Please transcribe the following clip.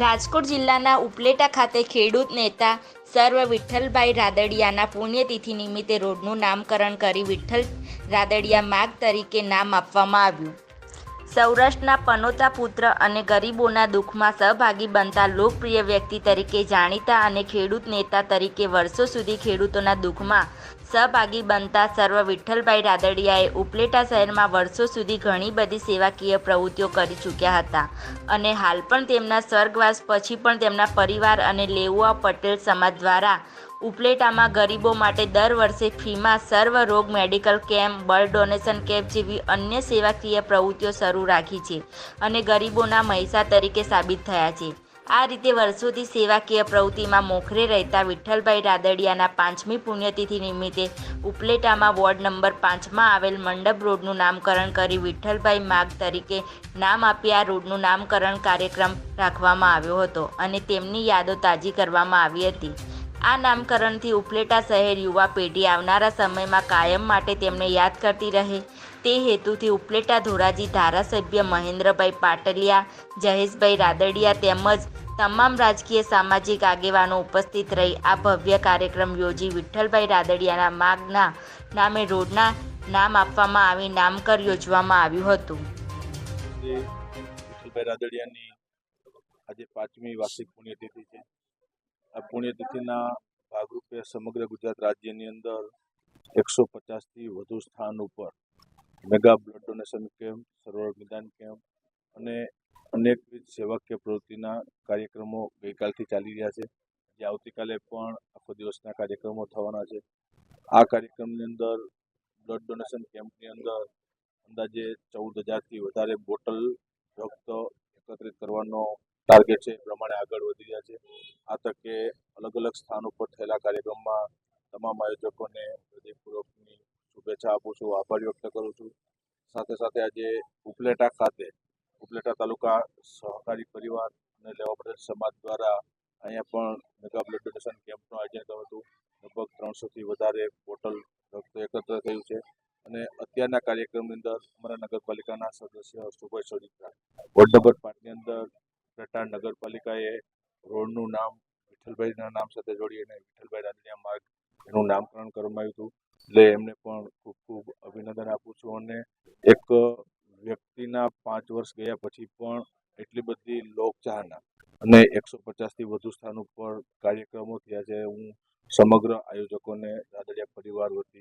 રાજકોટ જિલ્લાના ઉપલેટા ખાતે ખેડૂત નેતા સર્વ વિઠ્ઠલભાઈ રાદડિયાના પુણ્યતિથિ નિમિત્તે રોડનું નામકરણ કરી વિઠ્ઠલ રાદડિયા માર્ગ તરીકે નામ આપવામાં આવ્યું. સૌરાષ્ટ્રના પનોતા પુત્ર અને ગરીબોના દુઃખમાં સહભાગી બનતા લોકપ્રિય વ્યક્તિ તરીકે જાણીતા અને ખેડૂત નેતા તરીકે વર્ષો સુધી ખેડૂતોના દુઃખમાં સહભાગી બનતા સર્વ વિઠ્ઠલભાઈ રાદડિયાએ ઉપલેટા શહેરમાં વર્ષો સુધી ઘણી બધી સેવાકીય પ્રવૃત્તિઓ કરી ચૂક્યા હતા અને હાલ પણ તેમના સ્વર્ગવાસ પછી પણ તેમના પરિવાર અને લેઉઆ પટેલ સમાજ દ્વારા ઉપલેટામાં ગરીબો માટે દર વર્ષે ફીમાં સર્વ રોગ medical camp blood donation camp જેવી અન્ય સેવાકીય પ્રવૃત્તિઓ શરૂ રાખી છે અને ગરીબોના મહિસા તરીકે સાબિત થયા છે. આ રીતે વર્ષોથી સેવાકીય પ્રવૃત્તિમાં મોખરે રહેતા વિઠ્ઠલભાઈ રાદડિયાના પાંચમી પુણ્યતિથિ નિમિત્તે ઉપલેટામાં વોર્ડ નંબર પાંચમાં આવેલ મંડપ રોડનું નામકરણ કરી વિઠ્ઠલભાઈ માર્ગ તરીકે નામ આપી આ રોડનું નામકરણ કાર્યક્રમ રાખવામાં આવ્યો હતો અને તેમની યાદો તાજી કરવામાં આવી હતી. આ નામકરણથી ઉપલેટા શહેર યુવા પેઢી આવનારા સમયમાં કાયમ માટે તેમને યાદ કરતી રહે. તે હેતુથી ઉપલેટા ધોરાજી ધારાસભ્ય મહેન્દ્રભાઈ પાટલિયા, જયેશભાઈ રાદડિયા તેમજ તમામ રાજકીય સામાજિક આગેવાનો ઉપસ્થિત રહી આ ભવ્ય કાર્યક્રમ યોજી વિઠ્ઠલભાઈ રાદડિયાના માગના નામે રોડના નામ આપવામાં આવી, નામકર યોજવામાં આવ્યું હતું. વિઠ્ઠલભાઈ રાદડિયાની આજે પાંચમી વાર્ષિક પુણ્યતિથિ છે. આ પુણ્યતિથિના ભાગરૂપે સમગ્ર ગુજરાત રાજ્યની અંદર એકસો પચાસથી વધુ સ્થાન ઉપર મેગા બ્લડ ડોનેશન કેમ્પ, સરોવર નિદાન કેમ્પ અને અનેકવિધ સેવાકીય પ્રવૃત્તિના કાર્યક્રમો ગઈકાલથી ચાલી રહ્યા છે. જે આવતીકાલે પણ આખો દિવસના કાર્યક્રમો થવાના છે. આ કાર્યક્રમની અંદર બ્લડ ડોનેશન કેમ્પની અંદર અંદાજે ચૌદ હજારથી વધારે બોટલ રક્ત એકત્રિત કરવાનો ટાર્ગેટ છે. એ પ્રમાણે આગળ વધી રહ્યા છે. આ તકે અલગ અલગ સ્થાન ઉપર થયેલા કાર્યક્રમમાં તમામ આયોજકોને હૃદયપૂર્વકની શુભેચ્છા આપું છું, આભાર વ્યક્ત કરું છું. સાથે સાથે આજે ઉપલેટા ખાતે ઉપલેટા તાલુકા સહકારી પરિવાર અને લેવા પટેલ સમાજ દ્વારા અહીંયા પણ મેગા બ્લડ ડોનેશન કેમ્પનું આયોજન કર્યું હતું. લગભગ ત્રણસોથી વધારે બોટલ રક્ત એકત્ર થયું છે. અને અત્યારના કાર્યક્રમની અંદર અમારા નગરપાલિકાના સદસ્ય સુભાઈ સોડિત્રા વોર્ડ નંબર પાંચની અંદર પેટા નગરપાલિકાએ રોડનું નામ વિઠ્ઠલભાઈના નામ સાથે જોડી અને વિઠ્ઠલભાઈ રાદડિયા માર્ગ એનું નામકરણ કરવામાં આવ્યું હતું. એટલે એમને પણ ખૂબ ખૂબ અભિનંદન આપું છું અને એક વ્યક્તિના પાંચ વર્ષ ગયા પછી પણ એટલી બધી લોકચાહના. અને એકસો પચાસથી વધુ સ્થાન ઉપર કાર્યક્રમો થયા છે. હું સમગ્ર આયોજકોને, રાદડિયા પરિવાર વતી